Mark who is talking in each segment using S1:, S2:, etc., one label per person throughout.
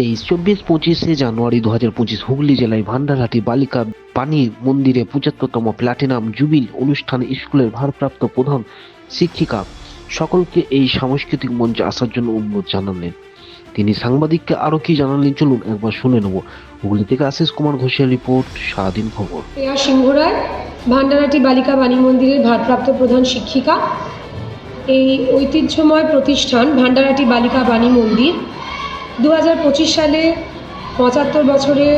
S1: তেইশ, চব্বিশ, পঁচিশে জানুয়ারি দু হাজার পঁচিশ হুগলি জেলায় ভান্ডারহাটি বালিকা পানি মন্দিরে পঁচাত্তরতম প্ল্যাটিনাম জুবিল অনুষ্ঠানে স্কুলের ভারপ্রাপ্ত প্রধান শিক্ষিকা সকলকে এই সাংস্কৃতিক মঞ্চে আসার জন্য অনুরোধ জানালেন। তিনি সাংবাদিককে আরও কি জানালেন, চলুন একবার শুনে নেব। হুগলি থেকে আশিস কুমার ঘোষের রিপোর্ট সারাদিন খবর।
S2: সিংহরায় ভান্ডারাটি বালিকা বাণী মন্দিরের ভারপ্রাপ্ত প্রধান শিক্ষিকা। এই ঐতিহ্যময় প্রতিষ্ঠান ভান্ডারাটি বালিকা বাণী মন্দির দু হাজার পঁচিশ সালে পঁচাত্তর বছরে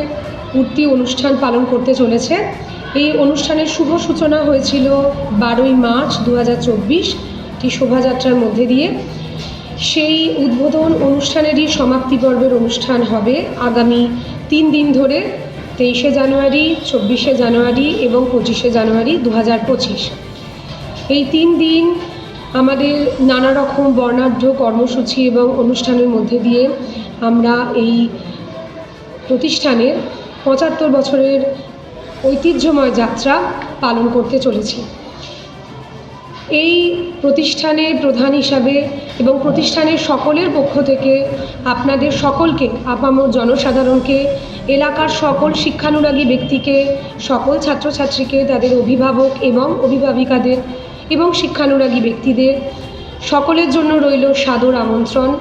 S2: পূর্তি অনুষ্ঠান পালন করতে চলেছে। এই অনুষ্ঠানের শুভ সূচনা হয়েছিল বারোই মার্চ দু হাজার চব্বিশটি শোভাযাত্রার মধ্যে দিয়ে। সেই উদ্বোধন অনুষ্ঠানেরই সমাপ্তি পর্বের অনুষ্ঠান হবে আগামী তিন দিন ধরে, তেইশে জানুয়ারি, চব্বিশে জানুয়ারি এবং পঁচিশে জানুয়ারি দু হাজার পঁচিশ। এই তিন দিন আমাদের নানা রকম বর্ণাঢ্য কর্মসূচি এবং অনুষ্ঠানের মধ্যে দিয়ে আমরা এই প্রতিষ্ঠানের পঁচাত্তর বছরের ঐতিহ্যময় যাত্রা পালন করতে চলেছি। এই প্রতিষ্ঠানের প্রধান হিসাবে এবং প্রতিষ্ঠানের সকলের পক্ষ থেকে আপনাদের সকলকে, আপামর জনসাধারণকে, এলাকার সকল শিক্ষানুরাগী ব্যক্তিকে, সকল ছাত্রছাত্রীকে, তাদের অভিভাবক এবং অভিভাবিকাদের এবং শিক্ষানুরাগী ব্যক্তিদের সকলের জন্য রইল সাদর আমন্ত্রণ।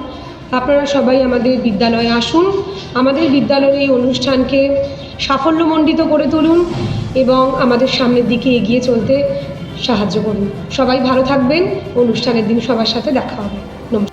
S2: আপনারা সবাই আমাদের বিদ্যালয়ে আসুন। আমাদের বিদ্যালয়ের এই অনুষ্ঠানকে সাফল্যমণ্ডিত করে তুলুন এবং আমাদের সামনের দিকে এগিয়ে চলতে সাহায্য করুন। সবাই ভালো থাকবেন। অনুষ্ঠানের দিন সবার সাথে দেখা হবে।